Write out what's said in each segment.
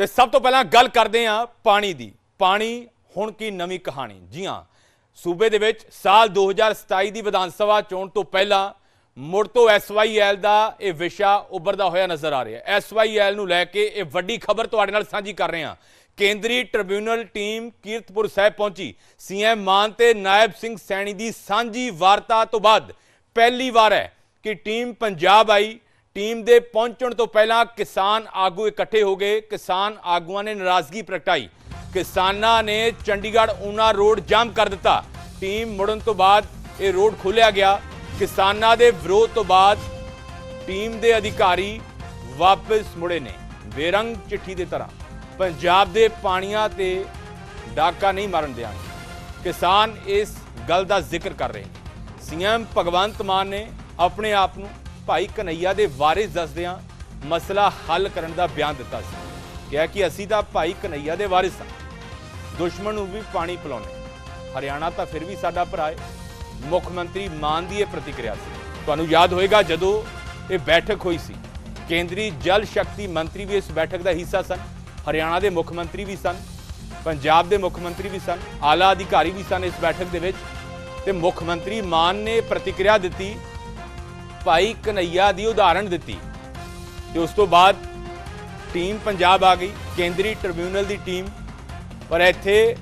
ਤੇ ਸਭ ਤੋਂ ਪਹਿਲਾਂ ਗੱਲ ਕਰਦੇ ਹਾਂ ਪਾਣੀ ਦੀ। ਪਾਣੀ ਹੁਣ ਕੀ ਨਵੀਂ ਕਹਾਣੀ। ਜੀ ਹਾਂ, ਸੂਬੇ ਦੇ ਵਿੱਚ ਸਾਲ 2027 ਦੀ ਵਿਧਾਨ ਸਭਾ ਚੋਣ ਤੋਂ ਪਹਿਲਾਂ ਮੁੜ ਤੋਂ ਐਸਵਾਈਐਲ ਦਾ ਇਹ ਵਿਸ਼ਾ ਉੱਭਰਦਾ ਹੋਇਆ ਨਜ਼ਰ ਆ ਰਿਹਾ ਹੈ। ਐਸਵਾਈਐਲ ਨੂੰ ਲੈ ਕੇ ਇਹ ਵੱਡੀ ਖਬਰ ਤੁਹਾਡੇ ਨਾਲ ਸਾਂਝੀ ਕਰ ਰਹੇ ਹਾਂ। ਕੇਂਦਰੀ ਟ੍ਰਿਬਿਊਨਲ ਟੀਮ ਕੀਰਤਪੁਰ ਸਾਹਿਬ ਪਹੁੰਚੀ। ਸੀਐਮ ਮਾਨ ਤੇ ਨਾਇਬ ਸਿੰਘ ਸੈਣੀ ਦੀ ਸਾਂਝੀ ਵਾਰਤਾ ਤੋਂ ਬਾਅਦ ਪਹਿਲੀ ਵਾਰ ਹੈ ਕਿ ਟੀਮ ਪੰਜਾਬ ਆਈ। ਟੀਮ ਦੇ ਪਹੁੰਚਣ ਤੋਂ ਪਹਿਲਾਂ ਕਿਸਾਨ ਆਗੂ ਇਕੱਠੇ ਹੋ ਗਏ। ਕਿਸਾਨ ਆਗੂਆਂ ਨੇ ਨਾਰਾਜ਼ਗੀ ਪ੍ਰਗਟਾਈ। ਕਿਸਾਨਾਂ ਨੇ ਚੰਡੀਗੜ੍ਹ ਊਨਾ ਰੋਡ ਜਾਮ ਕਰ ਦਿੱਤਾ। ਟੀਮ ਮੁੜਨ ਤੋਂ ਬਾਅਦ ਇਹ ਰੋਡ ਖੋਲ੍ਹਿਆ ਗਿਆ। ਕਿਸਾਨਾਂ ਦੇ ਵਿਰੋਧ ਤੋਂ ਬਾਅਦ ਟੀਮ ਦੇ ਅਧਿਕਾਰੀ ਵਾਪਸ ਮੁੜੇ ਨੇ। ਬੇਰੰਗ ਚਿੱਠੀ ਦੇ ਤਰ੍ਹਾਂ ਪੰਜਾਬ ਦੇ ਪਾਣੀਆਂ ਤੇ ਡਾਕਾ ਨਹੀਂ ਮਾਰਨ ਦਿਆਂਗੇ। ਕਿਸਾਨ ਇਸ ਗੱਲ ਦਾ ਜ਼ਿਕਰ ਕਰ ਰਹੇ ਨੇ। ਸੀਐਮ ਭਗਵੰਤ ਮਾਨ ਨੇ ਆਪਣੇ ਆਪ ਨੂੰ ਭਾਈ ਕਨਈਆ ਦੇ ਵਾਰਿਸ ਦੱਸਦਿਆਂ ਮਸਲਾ ਹੱਲ ਕਰਨ ਦਾ ਬਿਆਨ ਦਿੱਤਾ ਸੀ। ਕਿਹਾ ਕਿ ਅਸੀਂ ਤਾਂ ਭਾਈ ਕਨਈਆ ਦੇ ਵਾਰਿਸ ਹਾਂ। ਦੁਸ਼ਮਣ ਨੂੰ ਵੀ ਪਾਣੀ ਪਿਲਾਉਣੇ ਹਰਿਆਣਾ ਤਾਂ ਫਿਰ ਵੀ ਸਾਡਾ ਭਰਾ ਹੈ। ਮੁੱਖ ਮੰਤਰੀ ਮਾਨ ਦੀ ਇਹ ਪ੍ਰਤੀਕਿਰਿਆ ਸੀ। ਤੁਹਾਨੂੰ ਯਾਦ ਹੋਏਗਾ ਜਦੋਂ ਇਹ ਬੈਠਕ ਹੋਈ ਸੀ। ਕੇਂਦਰੀ ਜਲ ਸ਼ਕਤੀ ਮੰਤਰੀ ਵੀ ਇਸ ਬੈਠਕ ਦਾ ਹਿੱਸਾ ਸਨ। ਹਰਿਆਣਾ ਦੇ ਮੁੱਖ ਮੰਤਰੀ ਵੀ ਸਨ। ਪੰਜਾਬ ਦੇ ਮੁੱਖ ਮੰਤਰੀ ਵੀ ਸਨ। ਆਲਾ ਅਧਿਕਾਰੀ ਵੀ ਸਨ ਇਸ ਬੈਠਕ ਦੇ ਵਿੱਚ। ਤੇ ਮੁੱਖ ਮੰਤਰੀ ਮਾਨ ਨੇ ਪ੍ਰਤੀਕਿਰਿਆ ਦਿੱਤੀ ਭਾਈ ਕਨਈਆ ਦੀ ਉਦਾਹਰਣ ਦਿੱਤੀ ਤੇ ਉਸ ਤੋਂ ਬਾਅਦ ਟੀਮ ਪੰਜਾਬ ਆ ਗਈ, ਕੇਂਦਰੀ ਟ੍ਰਿਬਿਊਨਲ ਦੀ ਟੀਮ। ਪਰ ਇੱਥੇ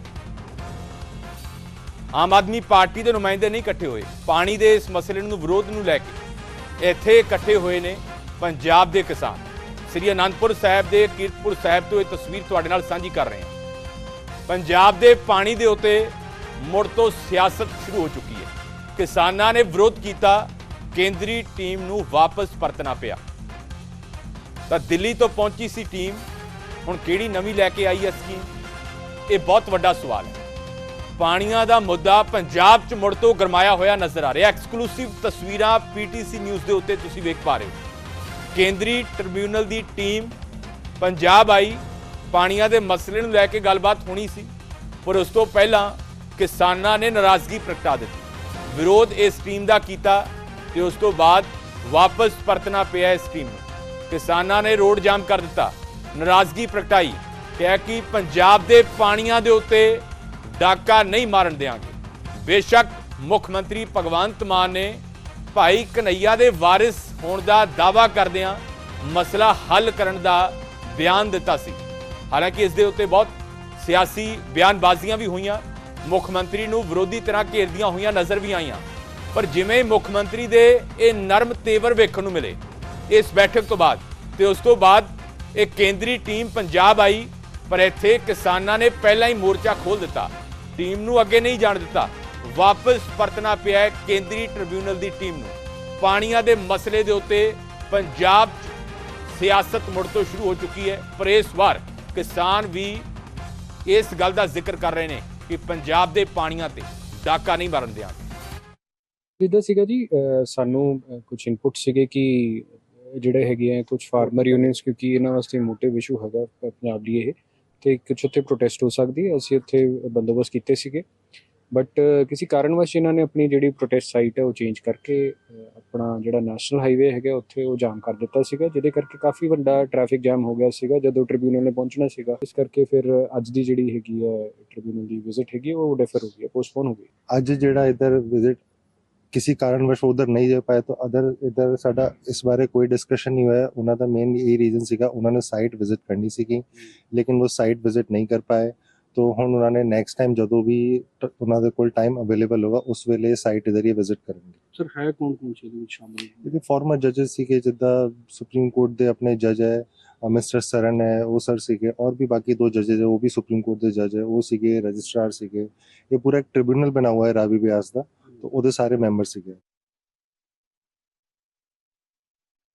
ਆਮ ਆਦਮੀ ਪਾਰਟੀ ਦੇ ਨੁਮਾਇੰਦੇ ਨਹੀਂ ਇਕੱਠੇ ਹੋਏ। ਪਾਣੀ ਦੇ ਇਸ ਮਸਲੇ ਨੂੰ ਵਿਰੋਧ ਨੂੰ ਲੈ ਕੇ ਇੱਥੇ ਇਕੱਠੇ ਹੋਏ ਨੇ ਪੰਜਾਬ ਦੇ ਕਿਸਾਨ। ਸ੍ਰੀ ਅਨੰਦਪੁਰ ਸਾਹਿਬ ਦੇ ਕੀਰਤਪੁਰ ਸਾਹਿਬ ਤੋਂ ਇਹ ਤਸਵੀਰ ਤੁਹਾਡੇ ਨਾਲ ਸਾਂਝੀ ਕਰ ਰਹੇ ਹਾਂ। ਪੰਜਾਬ ਦੇ ਪਾਣੀ ਦੇ ਉੱਤੇ ਮੁੜ ਤੋਂ ਸਿਆਸਤ ਸ਼ੁਰੂ ਹੋ ਚੁੱਕੀ ਹੈ। ਕਿਸਾਨਾਂ ਨੇ ਵਿਰੋਧ ਕੀਤਾ ਕੇਂਦਰੀ ਟੀਮ ਨੂੰ ਵਾਪਸ ਪਰਤਣਾ ਪਿਆ। ਤਾਂ ਦਿੱਲੀ ਤੋਂ ਪਹੁੰਚੀ ਸੀ ਟੀਮ, ਹੁਣ ਕਿਹੜੀ ਨਵੀਂ ਲੈ ਕੇ ਆਈ ਹੈ ਸਕੀਮ? ਇਹ ਬਹੁਤ ਵੱਡਾ ਸਵਾਲ ਹੈ। ਪਾਣੀਆਂ ਦਾ ਮੁੱਦਾ ਪੰਜਾਬ 'ਚ ਮੁੜ ਤੋਂ ਗਰਮਾਇਆ ਹੋਇਆ ਨਜ਼ਰ ਆ ਰਿਹਾ। ਐਕਸਕਲੂਸਿਵ ਤਸਵੀਰਾਂ ਪੀਟੀਸੀ ਨਿਊਜ਼ ਦੇ ਉੱਤੇ ਤੁਸੀਂ ਵੇਖ ਪਾ ਰਹੇ ਹੋ। ਕੇਂਦਰੀ ਟ੍ਰਿਬਿਊਨਲ ਦੀ ਟੀਮ ਪੰਜਾਬ ਆਈ, ਪਾਣੀਆਂ ਦੇ ਮਸਲੇ ਨੂੰ ਲੈ ਕੇ ਗੱਲਬਾਤ ਹੋਣੀ ਸੀ, ਪਰ ਉਸ ਤੋਂ ਪਹਿਲਾਂ ਕਿਸਾਨਾਂ ਨੇ ਨਾਰਾਜ਼ਗੀ ਪ੍ਰਗਟਾ ਦਿੱਤੀ। ਵਿਰੋਧ ਇਸ ਟੀਮ ਦਾ ਕੀਤਾ ਤੇ ਉਸ ਤੋਂ ਬਾਅਦ ਵਾਪਸ ਪਰਤਣਾ ਪਿਆ ਇਸ ਟੀਮ ਨੂੰ। ਕਿਸਾਨਾਂ ਨੇ ਰੋਡ ਜਾਮ ਕਰ ਦਿੱਤਾ। ਨਾਰਾਜ਼ਗੀ ਪ੍ਰਗਟਾਈ। ਕਿਹਾ ਕਿ ਪੰਜਾਬ ਦੇ ਪਾਣੀਆਂ ਦੇ ਉੱਤੇ ਡਾਕਾ ਨਹੀਂ ਮਾਰਨ ਦੇਾਂਗੇ ਬੇਸ਼ੱਕ ਮੁੱਖ ਮੰਤਰੀ ਭਗਵੰਤ ਮਾਨ ਨੇ ਭਾਈ ਕਨਈਆ ਦੇ ਵਾਰਿਸ ਹੋਣ ਦਾ ਦਾਵਾ ਕਰਦਿਆਂ ਮਸਲਾ ਹੱਲ ਕਰਨ ਦਾ ਬਿਆਨ ਦਿੱਤਾ ਸੀ। ਹਾਲਾਂਕਿ ਇਸ ਦੇ ਉੱਤੇ ਬਹੁਤ ਸਿਆਸੀ ਬਿਆਨਬਾਜ਼ੀਆਂ ਵੀ ਹੋਈਆਂ। ਮੁੱਖ ਮੰਤਰੀ ਨੂੰ ਵਿਰੋਧੀ ਤਰ੍ਹਾਂ ਘੇਰਦੀਆਂ ਹੋਈਆਂ ਨਜ਼ਰ ਵੀ ਆਈਆਂ। ਪਰ ਜਿਵੇਂ ਮੁੱਖ ਮੰਤਰੀ ਦੇ ਇਹ ਨਰਮ ਤੇਵਰ ਵੇਖਣ ਨੂੰ ਮਿਲੇ, ਇਸ ਬੈਠਕ ਤੋਂ ਬਾਅਦ, ਤੇ ਉਸ ਤੋਂ ਬਾਅਦ ਇਹ ਕੇਂਦਰੀ ਟੀਮ ਪੰਜਾਬ ਆਈ, ਪਰ ਇੱਥੇ ਕਿਸਾਨਾਂ ਨੇ ਪਹਿਲਾਂ ਹੀ ਮੋਰਚਾ ਖੋਲ ਦਿੱਤਾ। ਟੀਮ ਨੂੰ ਅੱਗੇ ਨਹੀਂ ਜਾਣ ਦਿੱਤਾ। ਵਾਪਸ ਪਰਤਣਾ ਪਿਆ ਕੇਂਦਰੀ ਟ੍ਰਿਬਿਊਨਲ ਦੀ ਟੀਮ ਨੂੰ। ਪਾਣੀਆਂ ਦੇ ਮਸਲੇ ਦੇ ਉੱਤੇ ਪੰਜਾਬ 'ਚ ਸਿਆਸਤ ਮੁੜ ਤੋਂ ਸ਼ੁਰੂ ਹੋ ਚੁੱਕੀ ਹੈ, ਪਰ ਇਸ ਵਾਰ ਕਿਸਾਨ ਵੀ ਇਸ ਗੱਲ ਦਾ ਜ਼ਿਕਰ ਕਰ ਰਹੇ ਨੇ ਕਿ ਪੰਜਾਬ ਦੇ ਪਾਣੀਆਂ ਤੇ ਡਾਕਾ ਨਹੀਂ ਮਾਰਨ ਦਿਆਂਗੇ ਜਿੱਦਾਂ ਸੀਗਾ ਜੀ ਸਾਨੂੰ ਕੁਝ ਇਨਪੁਟ ਸੀਗੇ ਕਿ ਜਿਹੜੇ ਹੈਗੇ ਆ ਕੁਝ ਫਾਰਮਰ ਯੂਨੀਅਨਸ ਕਿਉਂਕਿ ਇਹਨਾਂ ਵਾਸਤੇ ਮੋਟਿਵ ਇਸ਼ੂ ਹੈਗਾ ਪੰਜਾਬ ਦੀ ਇਹ, ਤੇ ਕੁਝ ਉੱਥੇ ਪ੍ਰੋਟੈਸਟ ਹੋ ਸਕਦੀ ਹੈ, ਅਸੀਂ ਉੱਥੇ ਬੰਦੋਬਸਤ ਕੀਤੇ ਸੀਗੇ। ਬਟ ਕਿਸੇ ਕਾਰਨ ਕਾਰਨਵਸ਼ ਇਹਨਾਂ ਨੇ ਆਪਣੀ ਜਿਹੜੀ ਪ੍ਰੋਟੈਸਟ ਸਾਈਟ ਹੈ, ਉਹ ਚੇਂਜ ਕਰਕੇ ਆਪਣਾ ਜਿਹੜਾ ਨੈਸ਼ਨਲ ਹਾਈਵੇ ਹੈਗਾ, ਉੱਥੇ ਉਹ ਜਾਮ ਕਰ ਦਿੱਤਾ ਸੀਗਾ, ਜਿਹਦੇ ਕਰਕੇ ਕਾਫੀ ਵੱਡਾ ਟ੍ਰੈਫਿਕ ਜਾਮ ਹੋ ਗਿਆ ਸੀਗਾ, ਜਦੋਂ ਟ੍ਰਿਬਿਊਨਲ ਨੇ ਪਹੁੰਚਣਾ ਸੀਗਾ। ਇਸ ਕਰਕੇ ਫਿਰ ਅੱਜ ਦੀ ਜਿਹੜੀ ਹੈਗੀ ਹੈ ਟ੍ਰਿਬਿਊਨਲ ਦੀ ਵਿਜ਼ਿਟ ਹੈਗੀ ਉਹ ਡੈਫਰ ਹੋ ਗਈ ਹੈ ਪੋਸਟਪੋਨ ਹੋ ਗਈ ਅੱਜ ਜਿਹੜਾ ਇਧਰ ਵਿਜ਼ਿਟ ਕਿਸੇ ਕਾਰਨਵਸ਼ ਉਧਰ ਨਹੀਂ ਜਾ ਪਾਇਆ ਤਾਂ ਅਦਰ ਇਧਰ ਸਾਡਾ ਇਸ ਬਾਰੇ ਕੋਈ ਡਿਸਕਸ਼ਨ ਨਹੀਂ ਹੋਇਆ ਉਹਨਾਂ ਦਾ ਮੇਨ ਇਹ ਰੀਜ਼ਨ ਸੀਗਾ ਉਹਨਾਂ ਨੇ ਸਾਈਟ ਵਿਜ਼ਿਟ ਕਰਨੀ ਸੀਗੀ ਲੇਕਿਨ ਉਹ ਸਾਈਟ ਵਿਜ਼ਿਟ ਨਹੀਂ ਕਰ ਪਾਏ तो ਹੁਣ ਉਹਨਾਂ ਨੇ ਨੈਕਸਟ ਟਾਈਮ ਜਦੋਂ ਵੀ ਟ- ਉਹਨਾਂ ਦੇ ਕੋਲ ਟਾਈਮ ਅਵੇਲੇਬਲ ਹੋਗਾ ਉਸ ਵੇਲੇ ਸਾਈਟ ਇਧਰ ਹੀ ਵਿਜ਼ਿਟ ਕਰਨਗੇ ਸਰ ਹੈ ਕੌਣ ਕੌਣ ਸੀ ਇਹਦੇ ਵਿੱਚ ਸ਼ਾਮਲ ਇਹਦੇ ਫਾਰਮਰ ਜੱਜਸ ਸੀਗੇ ਜਿੱਦਾਂ ਸੁਪਰੀਮ ਕੋਰਟ ਦੇ ਆਪਣੇ ਜੱਜ ਹੈ ਮਿਸਟਰ ਸਰਨ ਹੈ ਉਹ ਸਰ ਸੀਗੇ ਔਰ ਵੀ ਬਾਕੀ ਦੋ ਜੱਜਸ ਹੈ ਉਹ ਵੀ ਸੁਪਰੀਮ ਕੋਰਟ ਦੇ ਜੱਜ ਹੈ ਉਹ ਸੀਗੇ ਰਜਿਸਟਰਾਰ ਸੀਗੇ ਇਹ ਪੂਰਾ ਇੱਕ ਟ੍ਰਿਬਿਊਨਲ ਬਣਾ हुआ है ਰਾਵੀ ਬਿਆਸ ਦਾ तो ਉਹਦੇ ਸਾਰੇ ਮੈਂਬਰ ਸੀਗੇ।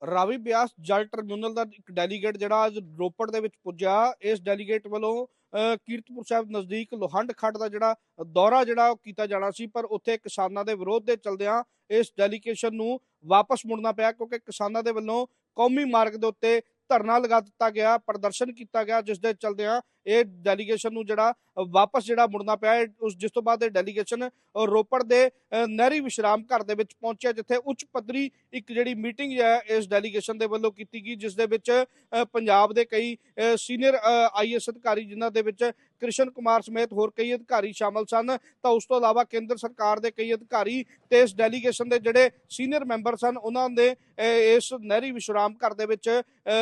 ਰਾਵੀ ਬਿਆਸ ਜਲ ਟ੍ਰਿਬਿਊਨਲ ਦਾ ਇੱਕ ਡੈਲੀਗੇਟ ਜਿਹੜਾ ਅੱਜ ਰੋਪੜ ਦੇ ਵਿੱਚ ਪੁੱਜਾ ਇਸ ਡੈਲੀਗੇਟ ਵੱਲੋਂ ਕੀਰਤਪੁਰ ਸਾਹਿਬ ਨਜ਼ਦੀਕ ਲੋਹੰਡ ਖੱਡ ਦਾ ਜਿਹੜਾ ਦੌਰਾ ਜਿਹੜਾ ਉਹ ਕੀਤਾ ਜਾਣਾ ਸੀ, ਪਰ ਉੱਥੇ ਕਿਸਾਨਾਂ ਦੇ ਵਿਰੋਧ ਦੇ ਚਲਦਿਆਂ ਇਸ ਡੈਲੀਗੇਸ਼ਨ ਨੂੰ ਵਾਪਸ ਮੁੜਨਾ ਪਿਆ, ਕਿਉਂਕਿ ਕਿਸਾਨਾਂ ਦੇ ਵੱਲੋਂ ਕੌਮੀ ਮਾਰਗ ਦੇ ਉੱਤੇ ਧਰਨਾ ਲਗਾ ਦਿੱਤਾ ਗਿਆ ਪ੍ਰਦਰਸ਼ਨ ਕੀਤਾ ਗਿਆ ਜਿਸ ਦੇ ਚਲਦਿਆਂ ਇਹ ਡੈਲੀਗੇਸ਼ਨ ਨੂੰ ਜਿਹੜਾ ਵਾਪਸ ਜਿਹੜਾ ਮੁੜਨਾ ਪਿਆ ਉਸ ਜਿਸ ਤੋਂ ਬਾਅਦ ਇਹ ਡੈਲੀਗੇਸ਼ਨ ਰੋਪੜ ਦੇ ਅ, ਨਹਿਰੀ ਵਿਸ਼ਰਾਮ ਘਰ ਦੇ ਵਿੱਚ ਪਹੁੰਚਿਆ ਜਿੱਥੇ ਉੱਚ ਪੱਧਰੀ ਇੱਕ ਜਿਹੜੀ ਮੀਟਿੰਗ ਹੈ ਇਸ ਡੈਲੀਗੇਸ਼ਨ ਦੇ ਵੱਲੋਂ ਕੀਤੀ ਗਈ ਜਿਸ ਦੇ ਵਿੱਚ ਪੰਜਾਬ ਦੇ ਕਈ ਸੀਨੀਅਰ ਆਈਐਸ ਅਧਿਕਾਰੀ ਜਿਨ੍ਹਾਂ ਦੇ ਵਿੱਚ ਕ੍ਰਿਸ਼ਨ ਕੁਮਾਰ ਸਮੇਤ ਹੋਰ ਕਈ ਅਧਿਕਾਰੀ ਸ਼ਾਮਲ ਸਨ। ਤਾਂ ਉਸ ਤੋਂ ਇਲਾਵਾ ਕੇਂਦਰ ਸਰਕਾਰ ਦੇ ਕਈ ਅਧਿਕਾਰੀ ਤੇ ਇਸ ਡੈਲੀਗੇਸ਼ਨ ਦੇ ਜਿਹੜੇ ਸੀਨੀਅਰ ਮੈਂਬਰ ਸਨ, ਉਹਨਾਂ ਦੇ ਇਸ ਨਹਿਰੀ ਵਿਸ਼ਰਾਮ ਘਰ ਦੇ ਵਿੱਚ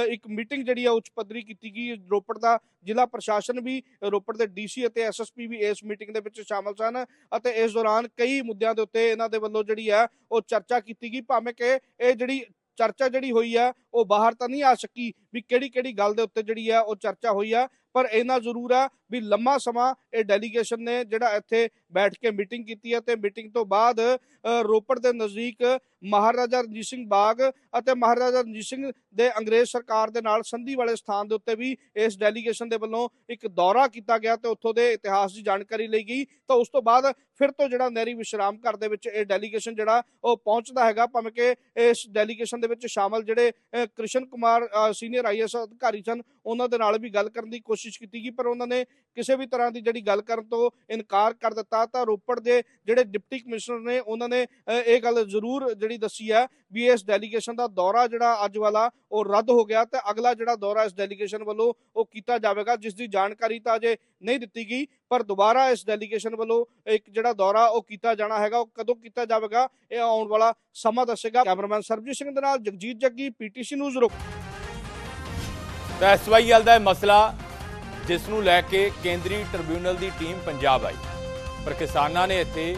ਇੱਕ ਮੀਟਿੰਗ ਜਿਹੜੀ ਆ, ਉੱਚ ਪੱਧਰੀ ਕੀਤੀ ਗਈ। ਰੋਪੜ ਦਾ ਜ਼ਿਲ੍ਹਾ ਪ੍ਰਸ਼ਾਸਨ ਵੀ, ਰੋਪੜ ਦੇ ਡੀਸੀ ਅਤੇ ਐਸਐਸਪੀ ਵੀ ਇਸ ਮੀਟਿੰਗ ਦੇ ਵਿੱਚ ਸ਼ਾਮਲ ਸਨ ਅਤੇ ਇਸ ਦੌਰਾਨ ਕਈ ਮੁੱਦਿਆਂ ਦੇ ਉੱਤੇ ਇਹਨਾਂ ਦੇ ਵੱਲੋਂ ਜਿਹੜੀ ਹੈ ਉਹ ਚਰਚਾ ਕੀਤੀ ਗਈ। ਭਾਵੇਂ ਕਿ ਇਹ ਜਿਹੜੀ ਚਰਚਾ ਜਿਹੜੀ ਹੋਈ ਆ ਉਹ ਬਾਹਰ ਤਾਂ ਨਹੀਂ ਆ ਸਕੀ ਵੀ ਕਿਹੜੀ ਕਿਹੜੀ ਗੱਲ ਦੇ ਉੱਤੇ ਜਿਹੜੀ ਆ ਉਹ ਚਰਚਾ ਹੋਈ ਆ, ਪਰ ਇਹਨਾਂ ਜ਼ਰੂਰ ਆ ਵੀ ਲੰਮਾ ਸਮਾਂ ਇਹ ਡੈਲੀਗੇਸ਼ਨ ਨੇ ਜਿਹੜਾ ਇੱਥੇ ਬੈਠ ਕੇ ਮੀਟਿੰਗ ਕੀਤੀ ਹੈ ਤੇ ਮੀਟਿੰਗ ਤੋਂ ਬਾਅਦ ਰੋਪੜ ਦੇ ਨਜ਼ਦੀਕ ਮਹਾਰਾਜਾ ਰਣਜੀਤ ਸਿੰਘ ਬਾਗ ਅਤੇ ਮਹਾਰਾਜਾ ਰਣਜੀਤ ਸਿੰਘ ਦੇ ਅੰਗਰੇਜ਼ ਸਰਕਾਰ ਦੇ ਨਾਲ ਸੰਧੀ ਵਾਲੇ ਸਥਾਨ ਦੇ ਉੱਤੇ ਵੀ ਇਸ ਡੈਲੀਗੇਸ਼ਨ ਦੇ ਵੱਲੋਂ ਇੱਕ ਦੌਰਾ ਕੀਤਾ ਗਿਆ ਤੇ ਉੱਥੋਂ ਦੇ ਇਤਿਹਾਸ ਦੀ ਜਾਣਕਾਰੀ ਲਈ ਗਈ। ਤਾਂ ਉਸ ਤੋਂ ਬਾਅਦ ਫਿਰ ਤੋਂ ਜਿਹੜਾ ਨਹਿਰੀ ਵਿਸ਼ਰਾਮ ਘਰ ਦੇ ਵਿੱਚ ਇਹ ਡੈਲੀਗੇਸ਼ਨ ਜਿਹੜਾ ਉਹ ਪਹੁੰਚਦਾ ਹੈਗਾ, ਭਾਵੇਂ ਕਿ ਇਸ ਡੈਲੀਗੇਸ਼ਨ ਦੇ ਵਿੱਚ ਸ਼ਾਮਲ ਜਿਹੜੇ ਕ੍ਰਿਸ਼ਨ ਕੁਮਾਰ ਸੀਨੀਅਰ ਆਈਐਸ ਅਧਿਕਾਰੀ ਸਨ, ਉਹਨਾਂ ਦੇ ਨਾਲ ਵੀ ਗੱਲ ਕਰਨ ਦੀ ਕੋਸ਼ਿਸ਼ ਕੀਤੀ ਗਈ, ਪਰ ਉਹਨਾਂ ਨੇ ਕਿਸੇ ਵੀ ਤਰ੍ਹਾਂ ਦੀ ਜਿਹੜੀ ਗੱਲ ਕਰਨ ਤੋਂ ਇਨਕਾਰ ਕਰ ਦਿੱਤਾ। ਤਾਂ ਰੋਪੜ ਦੇ ਜਿਹੜੇ ਡਿਪਟੀ ਕਮਿਸ਼ਨਰ ਨੇ, ਉਹਨਾਂ ਨੇ ਇਹ ਗੱਲ ਜ਼ਰੂਰ ਜਿਹੜੀ ਦੱਸੀ ਹੈ ਵੀ ਇਸ ਡੈਲੀਗੇਸ਼ਨ ਦਾ ਦੌਰਾ ਜਿਹੜਾ ਅੱਜ ਵਾਲਾ ਉਹ ਰੱਦ ਹੋ ਗਿਆ ਤੇ ਅਗਲਾ ਜਿਹੜਾ ਦੌਰਾ ਇਸ ਡੈਲੀਗੇਸ਼ਨ ਵੱਲੋਂ ਉਹ ਕੀਤਾ ਜਾਵੇਗਾ, ਜਿਸ ਦੀ ਜਾਣਕਾਰੀ ਤਾਂ ਅਜੇ ਨਹੀਂ ਦਿੱਤੀ ਗਈ, ਪਰ ਦੁਬਾਰਾ ਇਸ ਡੈਲੀਗੇਸ਼ਨ ਵੱਲੋਂ ਇੱਕ ਜਿਹੜਾ ਦੌਰਾ ਉਹ ਕੀਤਾ ਜਾਣਾ ਹੈਗਾ, ਉਹ ਕਦੋਂ ਕੀਤਾ ਜਾਵੇਗਾ, ਇਹ ਆਉਣ ਵਾਲਾ ਸਮਾਂ ਦੱਸੇਗਾ। ਕੈਮਰਾਮੈਨ ਸਰਬਜੀਤ ਸਿੰਘ ਦੇ ਨਾਲ ਜਗਜੀਤ ਜੱਗੀ, ਪੀਟੀਸੀ ਨਿਊਜ਼ ਰੋਪੜ। ਤਾਂ ਐਸਵਾਈਐਲ ਦਾ ਇਹ ਮਸਲਾ, ਜਿਸ ਨੂੰ ਲੈ ਕੇ ਕੇਂਦਰੀ ਟ੍ਰਿਬਿਊਨਲ ਦੀ ਟੀਮ ਪੰਜਾਬ ਆਈ, ਪਰ ਕਿਸਾਨਾਂ ਨੇ ਇੱਥੇ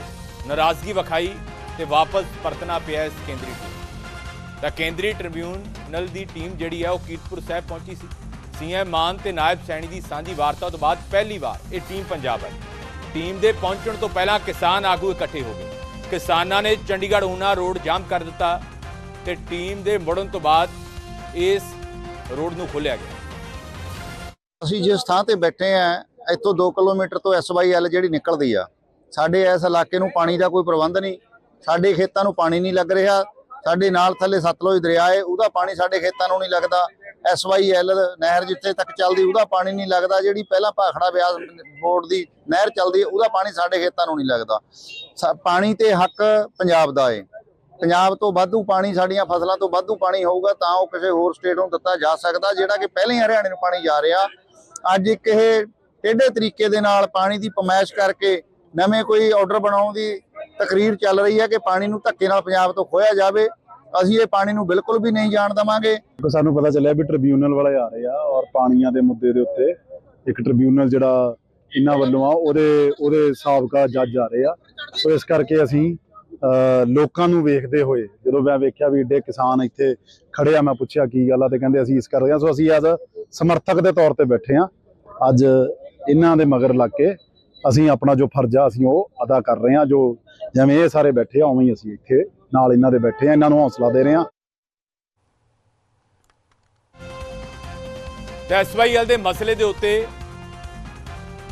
ਨਾਰਾਜ਼ਗੀ ਵਿਖਾਈ ਤੇ ਵਾਪਸ ਪਰਤਣਾ ਪਿਆ ਇਸ ਕੇਂਦਰੀ ਟੀਮ। ਤਾਂ ਕੇਂਦਰੀ ਟ੍ਰਿਬਿਊਨਲ ਦੀ ਟੀਮ ਜਿਹੜੀ ਹੈ ਉਹ ਕੀਰਤਪੁਰ ਸਾਹਿਬ ਪਹੁੰਚੀ ਸੀ। ਸੀਐਮ ਮਾਨ ਤੇ ਨਾਇਬ ਸੈਣੀ ਦੀ ਸਾਂਝੀ ਵਾਰਤਾ ਤੋਂ ਬਾਅਦ ਪਹਿਲੀ ਵਾਰ ਇਹ ਟੀਮ ਪੰਜਾਬ ਆਈ। ਟੀਮ ਦੇ ਪਹੁੰਚਣ ਤੋਂ ਪਹਿਲਾਂ ਕਿਸਾਨ ਆਗੂ ਇਕੱਠੇ ਹੋ ਗਏ। ਕਿਸਾਨਾਂ ਨੇ ਚੰਡੀਗੜ੍ਹ ਊਨਾ ਰੋਡ ਜਾਮ ਕਰ ਦਿੱਤਾ ਤੇ ਟੀਮ ਦੇ ਮੁੜਨ ਤੋਂ ਬਾਅਦ ਇਸ ਰੋਡ ਨੂੰ ਖੋਲ੍ਹਿਆ ਗਿਆ। ਅਸੀਂ ਜਿਸ ਥਾਂ ਤੇ ਬੈਠੇ ਆ, ਇੱਥੋਂ 2 ਕਿਲੋਮੀਟਰ ਤੋਂ ਐਸਵਾਈਐਲ ਜਿਹੜੀ ਨਿਕਲਦੀ ਆ, ਸਾਡੇ ਇਸ ਇਲਾਕੇ ਨੂੰ ਪਾਣੀ ਦਾ ਕੋਈ ਪ੍ਰਬੰਧ ਨਹੀਂ, ਸਾਡੇ ਖੇਤਾਂ ਨੂੰ ਪਾਣੀ ਨਹੀਂ ਲੱਗ ਰਿਹਾ ਸਾਡੇ ਨਾਲ ਥੱਲੇ ਸਤਲੁਜ ਦਰਿਆ ਹੈ ਉਹਦਾ ਪਾਣੀ ਸਾਡੇ ਖੇਤਾਂ ਨੂੰ ਨਹੀਂ ਲੱਗਦਾ। ਐਸਵਾਈਐਲ ਨਹਿਰ ਜਿੱਥੇ ਤੱਕ ਚੱਲਦੀ, ਉਹਦਾ ਪਾਣੀ ਨਹੀਂ ਲੱਗਦਾ। ਜਿਹੜੀ ਪਹਿਲਾਂ ਭਾਖੜਾ ਬਿਆਸ ਬੋਰਡ ਦੀ ਨਹਿਰ ਚੱਲਦੀ ਹੈ ਉਹਦਾ ਪਾਣੀ ਸਾਡੇ ਖੇਤਾਂ ਨੂੰ ਨਹੀਂ ਲੱਗਦਾ। ਪਾਣੀ ਤੇ ਹੱਕ ਪੰਜਾਬ ਦਾ ਏ। ਪੰਜਾਬ ਤੋਂ ਵਾਧੂ ਪਾਣੀ, ਸਾਡੀਆਂ ਫਸਲਾਂ ਤੋਂ ਵਾਧੂ ਪਾਣੀ ਹੋਊਗਾ, ਤਾਂ ਉਹ ਕਿਸੇ ਹੋਰ ਸਟੇਟ ਨੂੰ ਦਿੱਤਾ ਜਾ ਸਕਦਾ, ਜਿਹੜਾ ਕਿ ਪਹਿਲਾਂ ਹੀ ਹਰਿਆਣੇ ਨੂੰ ਪਾਣੀ ਜਾ ਰਿਹਾ। ਅੱਜ ਇੱਕ ਇਹ ਟੇਢੇ ਤਰੀਕੇ ਦੇ ਨਾਲ ਪਾਣੀ ਦੀ ਪਮਾਇਸ਼ ਕਰਕੇ ਨਵੇਂ ਕੋਈ ਆਰਡਰ ਬਣਾਉਣ ਦੀ ਤਕਰੀਰ ਚੱਲ ਰਹੀ ਹੈ ਕਿ ਪਾਣੀ ਨੂੰ ਧੱਕੇ ਨਾਲ ਪੰਜਾਬ ਤੋਂ ਖੋਇਆ ਜਾਵੇ, ਅਸੀਂ ਇਹ ਪਾਣੀ ਨੂੰ ਬਿਲਕੁਲ ਵੀ ਨਹੀਂ ਜਾਣ ਦੇਵਾਂਗੇ। ਸਾਨੂੰ ਪਤਾ ਚੱਲਿਆ ਵੀ ਟ੍ਰਿਬਿਊਨਲ ਵਾਲੇ ਆ ਰਹੇ ਆ ਔਰ ਪਾਣੀਆਂ ਦੇ ਮੁੱਦੇ ਦੇ ਉੱਤੇ ਇੱਕ ਟ੍ਰਿਬਿਊਨਲ ਜਿਹੜਾ ਇਹਨਾਂ ਵੱਲੋਂ ਆ, ਉਹਦੇ ਉਹਦੇ ਸਾਬਕਾ ਜੱਜ ਆ ਰਹੇ ਆ। ਸੋ ਇਸ ਕਰਕੇ ਅਸੀਂ ਲੋਕਾਂ ਨੂੰ ਵੇਖਦੇ ਹੋਏ, ਜਦੋਂ ਮੈਂ ਵੇਖਿਆ ਵੀ ਏਡੇ ਕਿਸਾਨ ਇੱਥੇ ਖੜੇ ਆ, ਮੈਂ ਪੁੱਛਿਆ ਕੀ ਗੱਲ ਆ ਤੇ ਕਹਿੰਦੇ ਅਸੀਂ ਇਸ ਕਰ ਰਹੇ ਆ। ਸੋ ਅਸੀਂ ਅੱਜ ਸਮਰਥਕ ਦੇ ਤੌਰ ਤੇ ਬੈਠੇ ਆ। ਅੱਜ ਇਹਨਾਂ ਦੇ ਮਗਰ ਲੱਗ ਕੇ ਅਸੀਂ ਆਪਣਾ ਜੋ ਫਰਜ਼ ਆ, ਅਸੀਂ ਉਹ ਅਦਾ ਕਰ ਰਹੇ ਆ, ਜੋ ਜਿਵੇਂ ਇਹ ਸਾਰੇ ਬੈਠੇ ਆ, ਉਵੇਂ ਹੀ ਅਸੀਂ ਇੱਥੇ ਨਾਲ ਇਹਨਾਂ ਦੇ ਬੈਠੇ ਆ, ਇਹਨਾਂ ਨੂੰ ਹੌਸਲਾ ਦੇ ਰਹੇ ਆ। ਐਸਵਾਈਐਲ ਦੇ ਮਸਲੇ ਦੇ ਉੱਤੇ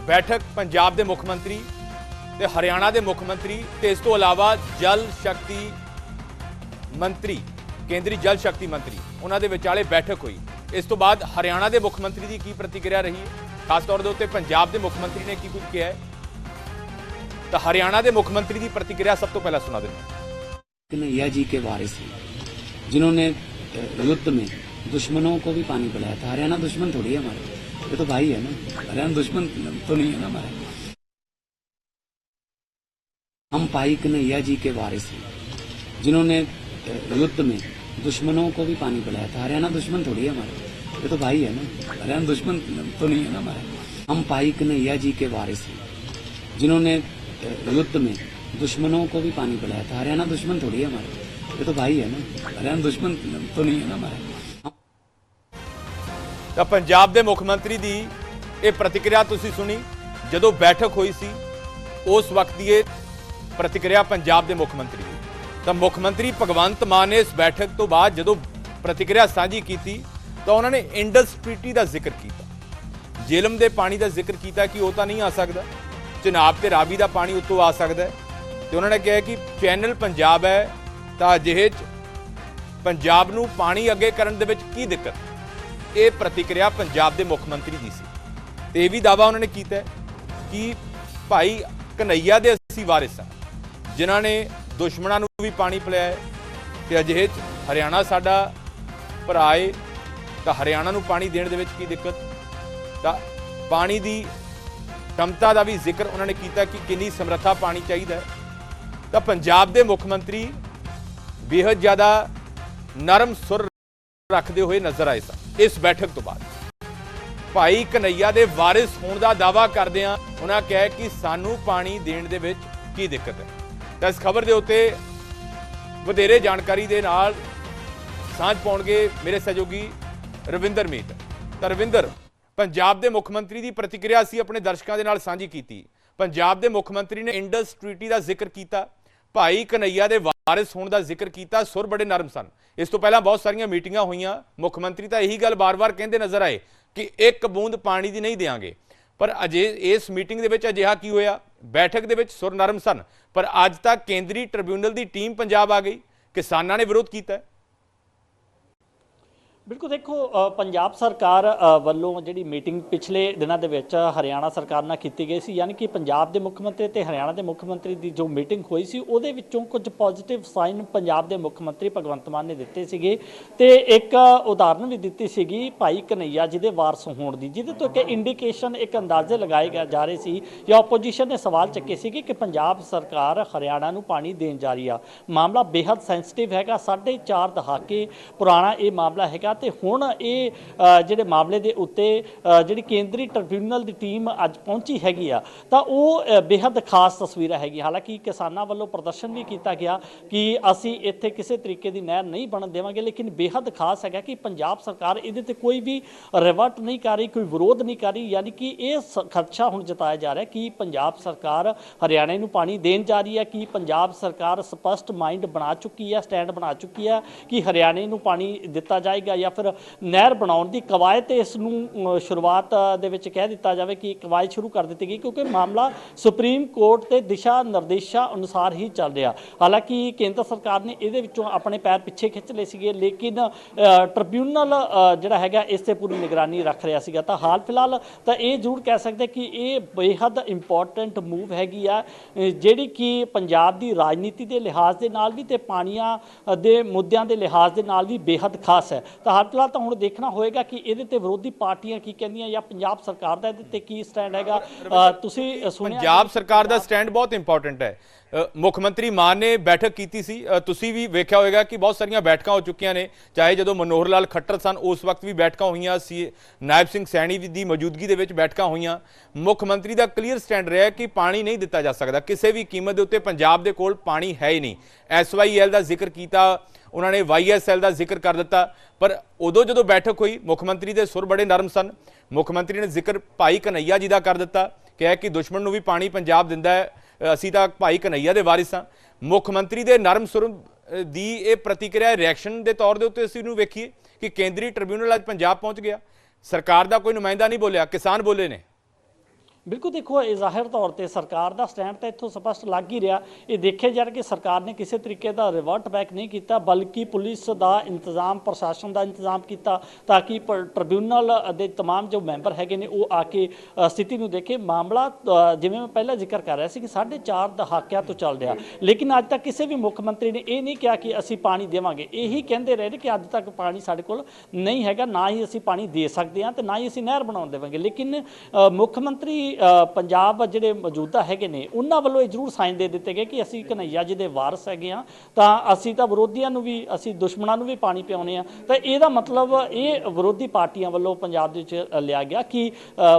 ਬੈਠਕ ਪੰਜਾਬ ਦੇ ਮੁੱਖ ਮੰਤਰੀ ਤੇ ਹਰਿਆਣਾ ਦੇ ਮੁੱਖ ਮੰਤਰੀ ਤੇ ਇਸ ਤੋਂ ਇਲਾਵਾ ਜਲ ਸ਼ਕਤੀ ਮੰਤਰੀ, ਕੇਂਦਰੀ ਜਲ ਸ਼ਕਤੀ ਮੰਤਰੀ, ਉਹਨਾਂ ਦੇ ਵਿਚਾਲੇ ਬੈਠਕ ਹੋਈ। ਇਸ ਤੋਂ ਬਾਅਦ ਹਰਿਆਣਾ ਦੇ ਮੁੱਖ ਮੰਤਰੀ ਦੀ ਕੀ ਪ੍ਰਤੀਕਿਰਿਆ ਰਹੀ ਹੈ? ਖਾਸ ਤੌਰ ਦੇ ਉੱਤੇ ਪੰਜਾਬ ਦੇ ਮੁੱਖ ਮੰਤਰੀ ਨੇ ਕੀ ਕੁਝ ਕਿਹਾ ਹੈ? ਤਾਂ ਹਰਿਆਣਾ ਦੇ ਮੁੱਖ ਮੰਤਰੀ ਦੀ ਪ੍ਰਤੀਕਿਰਿਆ ਸਭ ਤੋਂ ਪਹਿਲਾਂ ਸੁਣਾ ਦਿੰਦੇ ਹਾਂ कन्हैया जी के वारिस हैं जिन्होंने अ, युद्ध में दुश्मनों को भी पानी पिलाया था हरियाणा दुश्मन थोड़ी है हमारे ये तो भाई है ना हरियाणा दुश्मन तो नहीं है ना हमारे हम भाई कन्हैया जी के वारिस हैं जिन्होंने अ, युद्ध में दुश्मनों को भी पानी पिलाया था हरियाणा दुश्मन थोड़ी है हमारे ये तो भाई है ना हरियाणा दुश्मन तो नहीं है ना हमारे हम भाई कन्हैया जी के वारिस हैं जिन्होंने अ, युद्ध में दुश्मनों को भी पानी पिलाया था हरियाणा दुश्मन थोड़ी है हमारे ये तो भाई है ना हरियाणा दुश्मन तो नहीं है ना हमारे ਤਾਂ ਪੰਜਾਬ ਦੇ ਮੁੱਖ ਮੰਤਰੀ ਦੀ ਇਹ ਪ੍ਰਤੀਕਿਰਿਆ ਤੁਸੀਂ ਸੁਣੀ ਜਦੋਂ ਬੈਠਕ ਹੋਈ ਸੀ ਉਸ ਵਕਤ ਦੀ ਇਹ ਪ੍ਰਤੀਕਿਰਿਆ ਪੰਜਾਬ ਦੇ ਮੁੱਖ ਮੰਤਰੀ ਦੀ ਤਾਂ ਮੁੱਖ ਮੰਤਰੀ ਭਗਵੰਤ ਮਾਨ ਨੇ ਇਸ ਬੈਠਕ ਤੋਂ ਬਾਅਦ ਜਦੋਂ ਪ੍ਰਤੀਕਿਰਿਆ ਸਾਂਝੀ ਕੀਤੀ ਤਾਂ ਉਹਨਾਂ ਨੇ ਇੰਡਸ ਟ੍ਰੀਟੀ ਦਾ ਜ਼ਿਕਰ ਕੀਤਾ ਜੇਲਮ ਦੇ ਪਾਣੀ ਦਾ ਜ਼ਿਕਰ ਕੀਤਾ ਕਿ ਉਹ ਤਾਂ ਨਹੀਂ ਆ ਸਕਦਾ ਚਨਾਬ ਤੇ ਰਾਵੀ ਦਾ ਪਾਣੀ ਉੱਤੋਂ ਆ ਸਕਦਾ ਹੈ। ਤੇ ਉਹਨਾਂ ਨੇ ਕਿਹਾ ਕਿ ਚੈਨਲ ਪੰਜਾਬ ਹੈ, ਤਾਂ ਅਜਿਹੇ 'ਚ ਪੰਜਾਬ ਨੂੰ ਪਾਣੀ ਅੱਗੇ ਕਰਨ ਦੇ ਵਿੱਚ ਕੀ ਦਿੱਕਤ? ਇਹ ਪ੍ਰਤੀਕਿਰਿਆ ਪੰਜਾਬ ਦੇ ਮੁੱਖ ਮੰਤਰੀ ਦੀ ਸੀ। ਤੇ ਇਹ ਵੀ ਦਾਵਾ ਉਹਨਾਂ ਨੇ ਕੀਤਾ ਕਿ ਭਾਈ ਕਨਈਆ ਦੇ ਅਸੀਂ ਵਾਰਿਸ ਹਾਂ, ਜਿਨ੍ਹਾਂ ਨੇ ਦੁਸ਼ਮਣਾਂ ਨੂੰ ਵੀ ਪਾਣੀ ਪਿਲਾਇਆ ਹੈ। ਤੇ ਅਜਿਹੇ 'ਚ ਹਰਿਆਣਾ ਸਾਡਾ ਭਰਾ ਏ, ਤਾਂ ਹਰਿਆਣਾ ਨੂੰ ਪਾਣੀ ਦੇਣ ਦੇ ਵਿੱਚ ਕੀ ਦਿੱਕਤ? ਤਾਂ ਪਾਣੀ ਦੀ ਕਮਤਾ ਦਾ ਵੀ ਜ਼ਿਕਰ ਉਹਨਾਂ ਨੇ ਕੀਤਾ ਕਿ ਕਿੰਨੀ ਸਮਰੱਥਾ ਪਾਣੀ ਚਾਹੀਦਾ ਹੈ। ਤਾਂ ਪੰਜਾਬ ਦੇ ਮੁੱਖ ਮੰਤਰੀ ਬੇਹਦ ਜ਼ਿਆਦਾ ਨਰਮ ਸੁਰ ਰੱਖਦੇ ਹੋਏ ਨਜ਼ਰ ਆਏ ਸਨ ਇਸ ਬੈਠਕ ਤੋਂ ਬਾਅਦ। ਭਾਈ ਕਨਈਆ ਦੇ ਵਾਰਿਸ ਹੋਣ ਦਾ ਦਾਵਾ ਕਰਦਿਆਂ ਉਹਨਾਂ ਕਹੇ ਕਿ ਸਾਨੂੰ ਪਾਣੀ ਦੇਣ ਦੇ ਵਿੱਚ ਕੀ ਦਿੱਕਤ ਹੈ। ਤਾਂ ਇਸ ਖਬਰ ਦੇ ਉੱਤੇ ਵਧੇਰੇ ਜਾਣਕਾਰੀ ਦੇ ਨਾਲ ਸਾਂਝ ਪਾਉਣਗੇ ਮੇਰੇ ਸਹਿਯੋਗੀ ਰਵਿੰਦਰ ਮੀਤ। ਤਾਂ ਰਵਿੰਦਰ ਪੰਜਾਬ ਦੇ ਮੁੱਖ ਮੰਤਰੀ ਦੀ ਪ੍ਰਤੀਕਿਰਿਆ ਅਸੀਂ ਆਪਣੇ ਦਰਸ਼ਕਾਂ ਦੇ ਨਾਲ ਸਾਂਝੀ ਕੀਤੀ। ਪੰਜਾਬ ਦੇ ਮੁੱਖ ਮੰਤਰੀ ਨੇ ਇੰਡਸ ਟ੍ਰੀਟੀ ਦਾ ਜ਼ਿਕਰ ਕੀਤਾ, ਭਾਈ ਕਨਈਆ ਦੇ ਵਾਰਿਸ ਹੋਣ ਦਾ ਜ਼ਿਕਰ ਕੀਤਾ, ਸੁਰ ਬੜੇ ਨਰਮ ਸਨ। ਇਸ ਤੋਂ ਪਹਿਲਾਂ ਬਹੁਤ ਸਾਰੀਆਂ ਮੀਟਿੰਗਾਂ ਹੋਈਆਂ, ਮੁੱਖ ਮੰਤਰੀ ਤਾਂ ਇਹੀ ਗੱਲ ਬਾਰ-ਬਾਰ ਕਹਿੰਦੇ ਨਜ਼ਰ ਆਏ ਕਿ ਇੱਕ ਬੂੰਦ ਪਾਣੀ ਦੀ ਨਹੀਂ ਦੇਵਾਂਗੇ ਪਰ ਅਜੇ ਇਸ ਮੀਟਿੰਗ ਦੇ ਵਿੱਚ ਅਜਿਹਾ ਕੀ ਹੋਇਆ? ਬੈਠਕ ਦੇ ਵਿੱਚ ਸੁਰ ਨਰਮ ਸਨ, ਪਰ ਅੱਜ ਤੱਕ ਕੇਂਦਰੀ ਟ੍ਰਿਬਿਊਨਲ ਦੀ ਟੀਮ ਪੰਜਾਬ ਆ ਗਈ। ਕਿਸਾਨਾਂ ਨੇ ਵਿਰੋਧ ਕੀਤਾ। ਬਿਲਕੁਲ ਦੇਖੋ ਪੰਜਾਬ ਸਰਕਾਰ ਵੱਲੋਂ ਜਿਹੜੀ ਮੀਟਿੰਗ ਪਿਛਲੇ ਦਿਨਾਂ ਦੇ ਵਿੱਚ ਹਰਿਆਣਾ ਸਰਕਾਰ ਨਾਲ ਕੀਤੀ ਗਈ ਸੀ, ਯਾਨੀ ਕਿ ਪੰਜਾਬ ਦੇ ਮੁੱਖ ਮੰਤਰੀ ਤੇ ਹਰਿਆਣਾ ਦੇ ਮੁੱਖ ਮੰਤਰੀ ਦੀ ਜੋ ਮੀਟਿੰਗ ਹੋਈ ਸੀ, ਉਹਦੇ ਵਿੱਚੋਂ ਕੁਝ ਪੋਜ਼ਿਟਿਵ ਸਾਈਨ ਪੰਜਾਬ ਦੇ ਮੁੱਖ ਮੰਤਰੀ ਭਗਵੰਤ ਮਾਨ ਨੇ ਦਿੱਤੇ ਸੀਗੇ ਤੇ ਇੱਕ ਉਦਾਹਰਨ ਵੀ ਦਿੱਤੀ ਸੀਗੀ ਭਾਈ ਕਨਈਆ ਜਿਹਦੇ ਵਾਰਸ ਹੋਣ ਦੀ, ਜਿਹਦੇ ਤੋਂ ਇੱਕ ਇੰਡੀਕੇਸ਼ਨ ਇੱਕ ਅੰਦਾਜ਼ੇ ਲਗਾਏ ਗਾ- ਜਾ ਰਹੇ ਸੀ ਜਾਂ ਆਪੋਜੀਸ਼ਨ ਨੇ ਸਵਾਲ ਚੱਕੇ ਸੀਗੇ ਕਿ ਪੰਜਾਬ ਸਰਕਾਰ ਹਰਿਆਣਾ ਨੂੰ ਪਾਣੀ ਦੇਣ ਜਾ ਰਹੀ ਆ। ਮਾਮਲਾ ਬੇहद ਸੈਂਸਿਟਿਵ ਹੈਗਾ 4.5 ਦਹਾਕੇ ਪੁਰਾਣਾ ਇਹ ਮਾਮਲਾ ਹੈਗਾ ਤੇ ਹੁਣ ਇਹ ਜਿਹੜੇ ਮਾਮਲੇ ਦੇ ਉੱਤੇ ਜਿਹੜੀ ਕੇਂਦਰੀ ਟ੍ਰਿਬਿਊਨਲ ਦੀ ਟੀਮ ਅੱਜ ਪਹੁੰਚੀ ਹੈਗੀ ਆ, ਤਾਂ ਉਹ ਬੇहद ਖਾਸ ਤਸਵੀਰ ਹੈਗੀ ਹਾਲਾਂਕਿ ਕਿਸਾਨਾਂ ਵੱਲੋਂ ਪ੍ਰਦਰਸ਼ਨ ਵੀ ਕੀਤਾ ਗਿਆ ਕਿ ਅਸੀਂ ਇੱਥੇ ਕਿਸੇ ਤਰੀਕੇ ਦੀ ਨਹਿਰ ਨਹੀਂ ਬਣਨ ਦੇਵਾਂਗੇ, ਲੇਕਿਨ ਬੇहद ਖਾਸ ਹੈਗਾ ਕਿ ਪੰਜਾਬ ਸਰਕਾਰ ਇਹਦੇ ਤੇ ਕੋਈ ਵੀ ਰਿਵਰਟ ਨਹੀਂ ਕਰ ਰਹੀ, ਕੋਈ ਵਿਰੋਧ ਨਹੀਂ ਕਰ ਰਹੀ, ਯਾਨੀ ਕਿ ਇਹ ਖਰਚਾ ਹੁਣ ਜਤਾਇਆ ਜਾ ਰਿਹਾ ਕਿ ਪੰਜਾਬ ਸਰਕਾਰ ਹਰਿਆਣਾ ਨੂੰ ਪਾਣੀ ਦੇਣ ਜਾ ਰਹੀ ਹੈ, ਕਿ ਪੰਜਾਬ ਸਰਕਾਰ ਸਪਸ਼ਟ ਮਾਈਂਡ ਬਣਾ ਚੁੱਕੀ ਹੈ, ਸਟੈਂਡ ਬਣਾ ਚੁੱਕੀ ਹੈ ਕਿ ਹਰਿਆਣੇ ਨੂੰ ਪਾਣੀ ਦਿੱਤਾ ਜਾਏਗਾ ਜਾਂ ਫਿਰ ਨਹਿਰ ਬਣਾਉਣ ਦੀ ਕਵਾਇਦ ਇਸ ਨੂੰ ਸ਼ੁਰੂਆਤ ਦੇ ਵਿੱਚ ਕਹਿ ਦਿੱਤਾ ਜਾਵੇ ਕਿ ਕਵਾਇਦ ਸ਼ੁਰੂ ਕਰ ਦਿੱਤੀ ਗਈ ਕਿਉਂਕਿ ਮਾਮਲਾ ਸੁਪਰੀਮ ਕੋਰਟ ਦੇ ਦਿਸ਼ਾ ਨਿਰਦੇਸ਼ਾਂ ਅਨੁਸਾਰ ਹੀ ਚੱਲ ਰਿਹਾ। ਹਾਲਾਂਕਿ ਕੇਂਦਰ ਸਰਕਾਰ ਨੇ ਇਹਦੇ ਵਿੱਚੋਂ ਆਪਣੇ ਪੈਰ ਪਿੱਛੇ ਖਿੱਚ ਲਏ ਸੀਗੇ, ਲੇਕਿਨ ਟ੍ਰਿਬਿਊਨਲ ਜਿਹੜਾ ਹੈਗਾ ਇਸ ਤੇ ਪੂਰੀ ਨਿਗਰਾਨੀ ਰੱਖ ਰਿਹਾ ਸੀਗਾ। ਤਾਂ ਹਾਲ ਫਿਲਹਾਲ ਤਾਂ ਇਹ ਜ਼ਰੂਰ ਕਹਿ ਸਕਦੇ ਕਿ ਇਹ ਬੇਹੱਦ ਇੰਪੋਰਟੈਂਟ ਮੂਵ ਹੈਗੀ ਆ ਜਿਹੜੀ ਕਿ ਪੰਜਾਬ ਦੀ ਰਾਜਨੀਤੀ ਦੇ ਲਿਹਾਜ਼ ਦੇ ਨਾਲ ਵੀ ਤੇ ਪਾਣੀਆਂ ਦੇ ਮੁੱਦਿਆਂ ਦੇ ਲਿਹਾਜ਼ ਦੇ ਨਾਲ ਵੀ ਬੇਹੱਦ ਖਾਸ ਹੈ। ਤਾਂ ਹਾਲ ਫਿਲਹਾਲ ਤਾਂ ਹੁਣ ਦੇਖਣਾ ਹੋਏਗਾ ਕਿ ਇਹਦੇ ਤੇ ਵਿਰੋਧੀ ਪਾਰਟੀਆਂ ਕੀ ਕਹਿੰਦੀਆਂ ਜਾਂ ਪੰਜਾਬ ਸਰਕਾਰ ਦਾ ਇਹਦੇ ਤੇ ਕੀ ਸਟੈਂਡ ਹੈਗਾ। ਤੁਸੀਂ ਸੁਣਿਆ ਪੰਜਾਬ ਸਰਕਾਰ ਦਾ ਸਟੈਂਡ ਬਹੁਤ ਇੰਪੋਰਟੈਂਟ ਹੈ। ਮੁੱਖ ਮੰਤਰੀ ਮਾਨ ਨੇ ਬੈਠਕ ਕੀਤੀ ਸੀ। ਤੁਸੀਂ ਵੀ ਵੇਖਿਆ ਹੋਵੇਗਾ ਕਿ ਬਹੁਤ ਸਾਰੀਆਂ ਬੈਠਕਾਂ ਹੋ ਚੁੱਕੀਆਂ ਨੇ। ਚਾਹੇ ਜਦੋਂ ਮਨੋਹਰ ਲਾਲ ਖੱਟਰ ਸਨ, ਉਸ ਵਕਤ ਵੀ ਬੈਠਕਾਂ ਹੋਈਆਂ ਸੀ। ਨਾਇਬ ਸਿੰਘ ਸੈਣੀ ਦੀ ਮੌਜੂਦਗੀ ਦੇ ਵਿੱਚ ਬੈਠਕਾਂ ਹੋਈਆਂ। ਮੁੱਖ ਮੰਤਰੀ ਦਾ ਕਲੀਅਰ ਸਟੈਂਡ ਰਿਹਾ ਕਿ ਪਾਣੀ ਨਹੀਂ ਦਿੱਤਾ ਜਾ ਸਕਦਾ। ਕਿਸੇ ਵੀ ਕੀਮਤ ਦੇ ਉੱਤੇ ਪੰਜਾਬ ਦੇ ਕੋਲ ਪਾਣੀ ਹੈ ਹੀ ਨਹੀਂ। ਐਸਵਾਈਐਲ ਦਾ ਜ਼ਿਕਰ ਕੀਤਾ ਉਹਨਾਂ ਨੇ ਵਾਈਐਸਐਲ ਦਾ ਜ਼ਿਕਰ ਕਰ ਦਿੱਤਾ। ਪਰ ਉਦੋਂ ਜਦੋਂ ਬੈਠਕ ਹੋਈ, ਮੁੱਖ ਮੰਤਰੀ ਦੇ ਸੁਰ ਬੜੇ ਨਰਮ ਸਨ। ਮੁੱਖ ਮੰਤਰੀ ਨੇ ਜ਼ਿਕਰ ਭਾਈ ਕਨਈਆ ਜੀ ਦਾ ਕਰ ਦਿੱਤਾ, ਕਿਹਾ ਕਿ ਦੁਸ਼ਮਣ ਨੂੰ ਵੀ ਪਾਣੀ ਪੰਜਾਬ ਦਿੰਦਾ ਹੈ ਅਸੀਂ ਤਾਂ ਭਾਈ ਕਨਈਆ ਦੇ ਵਾਰਿਸ ਹਾਂ। ਮੁੱਖ ਮੰਤਰੀ ਦੇ ਨਰਮ ਸੁਰ ਦੀ ਇਹ ਪ੍ਰਤੀਕਿਰਿਆ ਰਿਐਕਸ਼ਨ ਦੇ ਤੌਰ ਦੇ ਉੱਤੇ ਅਸੀਂ ਨੂੰ ਵੇਖੀਏ ਕਿ ਕੇਂਦਰੀ ਟ੍ਰਿਬਿਊਨਲ ਅੱਜ ਪੰਜਾਬ ਪਹੁੰਚ ਗਿਆ। ਸਰਕਾਰ ਦਾ ਕੋਈ ਨੁਮਾਇੰਦਾ ਨਹੀਂ ਬੋਲਿਆ, ਕਿਸਾਨ ਬੋਲੇ ਨੇ। ਬਿਲਕੁਲ ਦੇਖੋ ਇਹ ਜ਼ਾਹਿਰ ਤੌਰ ਤੇ ਸਰਕਾਰ ਦਾ ਸਟੈਂਡ ਤਾਂ ਇੱਥੋਂ ਸਪਸ਼ਟ ਲੱਗ ਹੀ ਰਿਹਾ ਇਹ ਦੇਖਿਆ ਜਾ ਰਿਹਾ ਕਿ ਸਰਕਾਰ ਨੇ ਕਿਸੇ ਤਰੀਕੇ ਦਾ ਰਿਵਰਟ ਬੈਕ ਨਹੀਂ ਕੀਤਾ ਬਲਕਿ ਪੁਲਿਸ ਦਾ ਇੰਤਜ਼ਾਮ ਪ੍ਰਸ਼ਾਸਨ ਦਾ ਇੰਤਜ਼ਾਮ ਕੀਤਾ ਤਾਂ ਕਿ ਪ- ਟ੍ਰਿਬਿਊਨਲ ਦੇ तमाम ਜੋ ਮੈਂਬਰ ਹੈਗੇ ਨੇ ਉਹ ਆ ਕੇ ਅ, ਸਥਿਤੀ ਨੂੰ ਦੇਖੇ ਮਾਮਲਾ ਅ, ਜਿਵੇਂ ਮੈਂ ਪਹਿਲਾਂ ਜ਼ਿਕਰ ਕਰ ਰਿਹਾ ਸੀ ਕਿ 4.5 ਦਹਾਕਿਆਂ ਤੋਂ ਚੱਲ ਰਿਹਾ ਲੇਕਿਨ ਅੱਜ ਤੱਕ ਕਿਸੇ ਵੀ ਮੁੱਖ ਮੰਤਰੀ ਨੇ ਇਹ ਨਹੀਂ ਕਿਹਾ ਕਿ ਅਸੀਂ ਪਾਣੀ ਦੇਵਾਂਗੇ ਇਹੀ ਕਹਿੰਦੇ ਰਹੇ ਨੇ ਕਿ ਅੱਜ ਤੱਕ ਪਾਣੀ ਸਾਡੇ ਕੋਲ ਨਹੀਂ ਹੈਗਾ ਨਾ ਹੀ ਅਸੀਂ ਪਾਣੀ ਦੇ ਸਕਦੇ ਹਾਂ ਤੇ ਨਾ ਹੀ ਅਸੀਂ ਨਹਿਰ ਬਣਾਉਣ ਦੇਵਾਂਗੇ ਲੇਕਿਨ ਅ, ਮੁੱਖ ਮੰਤਰੀ ਅ, ਪੰਜਾਬ ਜਿਹੜੇ ਮੌਜੂਦਾ ਹੈਗੇ ਨੇ, ਉਹਨਾਂ ਵੱਲੋਂ ਇਹ ਜ਼ਰੂਰ ਸਾਈਨ ਦੇ ਦਿੱਤੇ ਗਏ ਕਿ ਅਸੀਂ ਕਨਈਆ ਜੀ ਦੇ ਵਾਰਸ ਹੈਗੇ ਆ ਤਾਂ ਅਸੀਂ ਤਾਂ ਵਿਰੋਧੀਆਂ ਨੂੰ ਵੀ, ਅਸੀਂ ਦੁਸ਼ਮਣਾਂ ਨੂੰ ਵੀ ਪਾਣੀ ਪਿਆਉਨੇ ਆ ਤਾਂ ਇਹਦਾ ਮਤਲਬ ਇਹ ਵਿਰੋਧੀ ਪਾਰਟੀਆਂ ਵੱਲੋਂ ਪੰਜਾਬ ਦੇ ਵਿੱਚ ਲਿਆ ਗਿਆ ਕਿ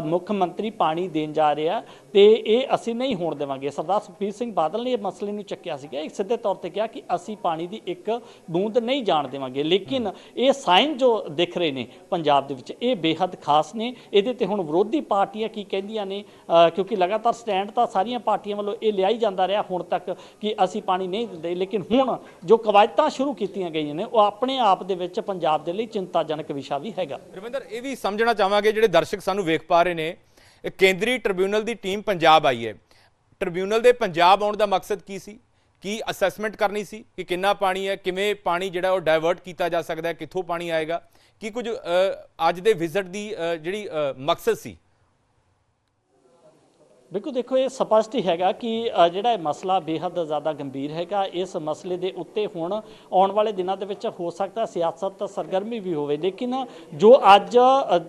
ਮੁੱਖ ਮੰਤਰੀ ਪਾਣੀ ਦੇਣ ਜਾ ਰਿਹਾ ਤੇ ਇਹ ਅਸੀਂ ਨਹੀਂ ਹੋਣ ਦੇਵਾਂਗੇ। ਸਰਦਾਰ ਸੁਖਬੀਰ ਸਿੰਘ ਬਾਦਲ ਨੇ ਇਹ ਮਸਲੇ ਨੂੰ ਚੱਕਿਆ ਸੀਗਾ। ਇੱਕ ਸਿੱਧੇ ਤੌਰ ਤੇ ਕਿਹਾ ਕਿ ਅਸੀਂ ਪਾਣੀ ਦੀ ਇੱਕ ਬੂੰਦ ਨਹੀਂ ਜਾਣ ਦੇਵਾਂਗੇ। ਲੇਕਿਨ ਇਹ ਸਾਈਨ ਜੋ ਦਿਖ ਰਹੇ ਨੇ ਪੰਜਾਬ ਦੇ ਵਿੱਚ, ਇਹ ਬੇਹੱਦ ਖਾਸ ਨੇ। ਇਹਦੇ ਤੇ ਹੁਣ ਵਿਰੋਧੀ ਪਾਰਟੀਆਂ ਕੀ ਕਹਿੰਦੀਆਂ ਨੇ? ਅ, ਕਿਉਂਕਿ ਲਗਾਤਾਰ ਸਟੈਂਡ ਤਾਂ ਸਾਰੀਆਂ ਪਾਰਟੀਆਂ ਵੱਲੋਂ ਇਹ ਲਿਆ ਹੀ ਜਾਂਦਾ ਰਿਹਾ ਹੁਣ ਤੱਕ ਕਿ ਅਸੀਂ ਪਾਣੀ ਨਹੀਂ ਦਿੰਦੇ। ਲੇਕਿਨ ਹੁਣ ਜੋ ਕਵਾਇਤਾਂ ਸ਼ੁਰੂ ਕੀਤੀਆਂ ਗਈਆਂ ਨੇ ਉਹ ਆਪਣੇ ਆਪ ਦੇ ਵਿੱਚ ਪੰਜਾਬ ਦੇ ਲਈ ਚਿੰਤਾਜਨਕ ਵਿਸ਼ਾ ਵੀ ਹੈਗਾ। ਰਵਿੰਦਰ ਇਹ ਵੀ ਸਮਝਣਾ ਚਾਹਾਂਗੇ ਜਿਹੜੇ ਦਰਸ਼ਕ ਸਾਨੂੰ ਵੇਖ ਪਾ ਰਹੇ ਨੇ ਕੇਂਦਰੀ ਟ੍ਰਿਬਿਊਨਲ ਦੀ ਟੀਮ ਪੰਜਾਬ ਆਈ ਹੈ। ਟ੍ਰਿਬਿਊਨਲ ਦੇ ਪੰਜਾਬ ਆਉਣ ਦਾ ਮਕਸਦ ਕੀ ਸੀ? ਕੀ ਅਸੈਸਮੈਂਟ ਕਰਨੀ ਸੀ ਕਿ ਕਿੰਨਾ ਪਾਣੀ ਹੈ ਕਿਵੇਂ ਪਾਣੀ ਜਿਹੜਾ ਉਹ ਡਾਇਵਰਟ ਕੀਤਾ ਜਾ ਸਕਦਾ ਹੈ ਕਿੱਥੋਂ ਪਾਣੀ ਆਏਗਾ? ਕੀ ਕੁਝ ਅੱਜ ਦੇ ਵਿਜ਼ਿਟ ਦੀ ਜਿਹੜੀ ਮਕਸਦ ਸੀ? ਬਿਲਕੁਲ ਦੇਖੋ, ਇਹ ਸਪਸ਼ਟ ਹੀ ਹੈਗਾ ਕਿ ਜਿਹੜਾ ਇਹ ਮਸਲਾ ਬੇहद ਜ਼ਿਆਦਾ ਗੰਭੀਰ ਹੈਗਾ। ਇਸ ਮਸਲੇ ਦੇ ਉੱਤੇ ਹੁਣ ਆਉਣ ਵਾਲੇ ਦਿਨਾਂ ਦੇ ਵਿੱਚ ਹੋ ਸਕਦਾ ਸਿਆਸਤ ਤਾਂ ਸਰਗਰਮੀ ਵੀ ਹੋਵੇ, ਲੇਕਿਨ ਜੋ ਅੱਜ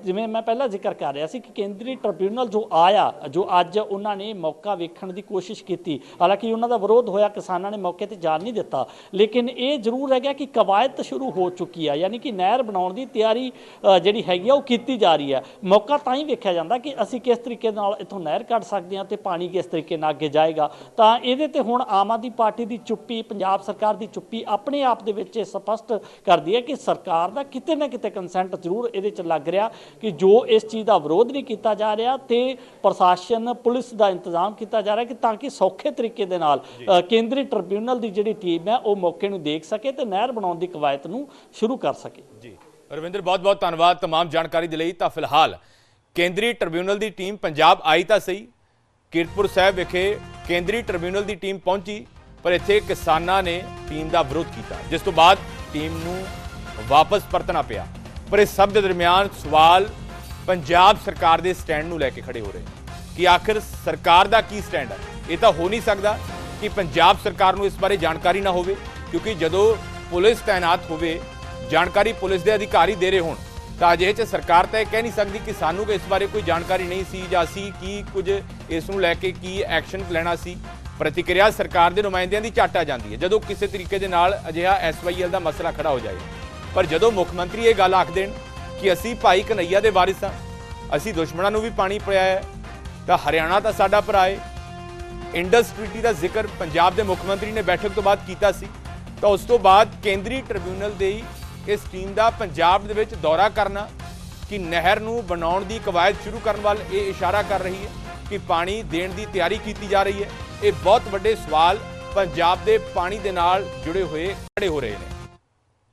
ਜਿਵੇਂ ਮੈਂ ਪਹਿਲਾਂ ਜ਼ਿਕਰ ਕਰ ਰਿਹਾ ਸੀ ਕਿ ਕੇਂਦਰੀ ਟ੍ਰਿਬਿਊਨਲ ਜੋ ਆਇਆ, ਜੋ ਅੱਜ ਉਹਨਾਂ ਨੇ ਮੌਕਾ ਵੇਖਣ ਦੀ ਕੋਸ਼ਿਸ਼ ਕੀਤੀ, ਹਾਲਾਂਕਿ ਉਹਨਾਂ ਦਾ ਵਿਰੋਧ ਹੋਇਆ, ਕਿਸਾਨਾਂ ਨੇ ਮੌਕੇ ਤੇ ਜਾਣ ਨਹੀਂ ਦਿੱਤਾ। ਲੇਕਿਨ ਇਹ ਜ਼ਰੂਰ ਹੈਗਾ ਕਿ ਕਵਾਇਦ ਸ਼ੁਰੂ ਹੋ ਚੁੱਕੀ ਆ, ਯਾਨੀ ਕਿ ਨਹਿਰ ਬਣਾਉਣ ਦੀ ਤਿਆਰੀ ਜਿਹੜੀ ਹੈਗੀ ਆ, ਉਹ ਕੀਤੀ ਜਾ ਰਹੀ ਹੈ ਮੌਕਾ ਤਾਂ ਹੀ ਵੇਖਿਆ ਜਾਂਦਾ ਕਿ ਅਸੀਂ ਕਿਸ ਤਰੀਕੇ ਨਾਲ ਇੱਥੋਂ ਨਹਿਰ ਕੱਢ ਸਕਦੇ ਹਾਂ ਤੇ ਪਾਣੀ ਕਿਸ ਤਰੀਕੇ ਨਾਲ ਅੱਗੇ ਜਾਏਗਾ ਤਾਂ ਇਹਦੇ ਤੇ ਹੁਣ ਆਮ ਆਦਮੀ ਪਾਰਟੀ ਦੀ ਚੁੱਪੀ ਪੰਜਾਬ ਸਰਕਾਰ ਦੀ ਚੁੱਪੀ ਆਪਣੇ ਆਪ ਦੇ ਵਿੱਚ ਇਹ ਸਪਸ਼ਟ ਕਰਦੀ ਹੈ ਕਿ ਸਰਕਾਰ ਦਾ ਕਿਤੇ ਨਾ ਕਿਤੇ ਕੰਸੈਂਟ ਜ਼ਰੂਰ ਇਹਦੇ ਚ ਲੱਗ ਰਿਹਾ ਕਿ ਜੋ ਇਸ ਚੀਜ਼ ਦਾ ਵਿਰੋਧ ਨਹੀਂ ਕੀਤਾ ਜਾ ਰਿਹਾ ਤੇ ਪ੍ਰਸ਼ਾਸਨ ਪੁਲਿਸ ਦਾ ਇੰਤਜ਼ਾਮ ਕੀਤਾ ਜਾ ਰਿਹਾ ਕਿ ਤਾਂ ਕਿ ਸੌਖੇ ਤਰੀਕੇ ਦੇ ਨਾਲ ਅ, ਕੇਂਦਰੀ ਟ੍ਰਿਬਿਊਨਲ ਦੀ ਜਿਹੜੀ ਟੀਮ ਹੈ ਉਹ ਮੌਕੇ ਨੂੰ ਦੇਖ ਸਕੇ ਤੇ ਨਹਿਰ ਬਣਾਉਣ ਦੀ ਕਵਾਇਦ ਨੂੰ ਸ਼ੁਰੂ ਕਰ ਸਕੇ ਜੀ ਰਵਿੰਦਰ ਬਹੁਤ ਬਹੁਤ ਧੰਨਵਾਦ तमाम ਜਾਣਕਾਰੀ ਦੇ ਲਈ ਤਾਂ ਫਿਲਹਾਲ ਕੇਂਦਰੀ ਟ੍ਰਿਬਿਊਨਲ ਦੀ ਟੀਮ ਪੰਜਾਬ ਆਈ ਤਾਂ ਸਹੀ ਕੀਰਤਪੁਰ ਸਾਹਿਬ ਵਿਖੇ ਕੇਂਦਰੀ ਟ੍ਰਿਬਿਊਨਲ ਦੀ ਟੀਮ ਪਹੁੰਚੀ, ਪਰ ਇੱਥੇ ਕਿਸਾਨਾਂ ਨੇ ਟੀਮ ਦਾ ਵਿਰੋਧ ਕੀਤਾ, ਜਿਸ ਤੋਂ ਬਾਅਦ ਟੀਮ ਨੂੰ ਵਾਪਸ ਪਰਤਣਾ ਪਿਆ। ਪਰ ਇਸ ਸਭ ਦੇ ਦਰਮਿਆਨ ਸਵਾਲ ਪੰਜਾਬ ਸਰਕਾਰ ਦੇ ਸਟੈਂਡ ਨੂੰ ਲੈ ਕੇ ਖੜੇ ਹੋ ਰਹੇ ਕਿ ਆਖਿਰ ਸਰਕਾਰ ਦਾ ਕੀ ਸਟੈਂਡ ਹੈ? ਇਹ ਤਾਂ ਹੋ ਨਹੀਂ ਸਕਦਾ ਕਿ ਪੰਜਾਬ ਸਰਕਾਰ ਨੂੰ ਇਸ ਬਾਰੇ ਜਾਣਕਾਰੀ ਨਾ ਹੋਵੇ, ਕਿਉਂਕਿ ਜਦੋਂ ਪੁਲਿਸ ਤਾਇਨਾਤ ਹੋਵੇ, ਜਾਣਕਾਰੀ ਪੁਲਿਸ ਦੇ ਅਧਿਕਾਰੀ ਦੇ ਰਹੇ ਹੋਣ ਤਾਂ ਅਜਿਹੇ ਚ ਸਰਕਾਰ ਤਾਂ ਇਹ ਕਹਿ ਨਹੀਂ ਸਕਦੀ ਕਿ ਸਾਨੂੰ ਕਿ ਇਸ ਬਾਰੇ ਕੋਈ ਜਾਣਕਾਰੀ ਨਹੀਂ ਸੀ ਜਾਂ ਅਸੀਂ ਕੀ ਕੁਝ ਇਸ ਨੂੰ ਲੈ ਕੇ ਕੀ ਐਕਸ਼ਨ ਲੈਣਾ ਸੀ। ਪ੍ਰਤੀਕਿਰਿਆ ਸਰਕਾਰ ਦੇ ਨੁਮਾਇੰਦਿਆਂ ਦੀ ਝੱਟ ਆ ਜਾਂਦੀ ਹੈ। ਜਦੋਂ ਕਿਸੇ ਤਰੀਕੇ ਦੇ ਨਾਲ ਅਜਿਹਾ ਐਸਵਾਈਐਲ ਦਾ ਮਸਲਾ ਖੜਾ ਹੋ ਜਾਏ। ਪਰ ਜਦੋਂ ਮੁੱਖ ਮੰਤਰੀ ਇਹ ਗੱਲ ਆਖ ਦੇਣ ਕਿ ਅਸੀਂ ਭਾਈ ਕਨਈਆ ਦੇ ਵਾਰਿਸ ਹਾਂ, ਅਸੀਂ ਦੁਸ਼ਮਣਾਂ ਨੂੰ ਵੀ ਪਾਣੀ ਪਿਆਇਆ ਹੈ, ਤਾਂ ਹਰਿਆਣਾ ਤਾਂ ਸਾਡਾ ਭਰਾ ਹੈ। ਇੰਡਸ ਟ੍ਰੀਟੀ ਦਾ ਜ਼ਿਕਰ ਪੰਜਾਬ ਦੇ ਮੁੱਖ ਮੰਤਰੀ ਨੇ ਬੈਠਕ ਤੋਂ ਬਾਅਦ ਕੀਤਾ ਸੀ। ਤਾਂ ਉਸ ਤੋਂ ਬਾਅਦ ਕੇਂਦਰੀ ਟ੍ਰਿਬਿਊਨਲ ਦੇ ਇਸ ਟੀਮ ਦਾ ਪੰਜਾਬ ਦੇ ਵਿੱਚ ਦੌਰਾ ਕਰਨਾ, ਕਿ ਨਹਿਰ ਨੂੰ ਬਣਾਉਣ ਦੀ ਕਵਾਇਦ ਸ਼ੁਰੂ ਕਰਨ ਵੱਲ ਇਹ ਇਸ਼ਾਰਾ ਕਰ ਰਹੀ ਹੈ, ਕਿ ਪਾਣੀ ਦੇਣ ਦੀ ਤਿਆਰੀ ਕੀਤੀ ਜਾ ਰਹੀ ਹੈ। ਇਹ ਬਹੁਤ ਵੱਡੇ ਸਵਾਲ ਪੰਜਾਬ ਦੇ ਪਾਣੀ ਦੇ ਨਾਲ ਜੁੜੇ ਹੋਏ ਖੜੇ ਹੋ ਰਹੇ ਨੇ।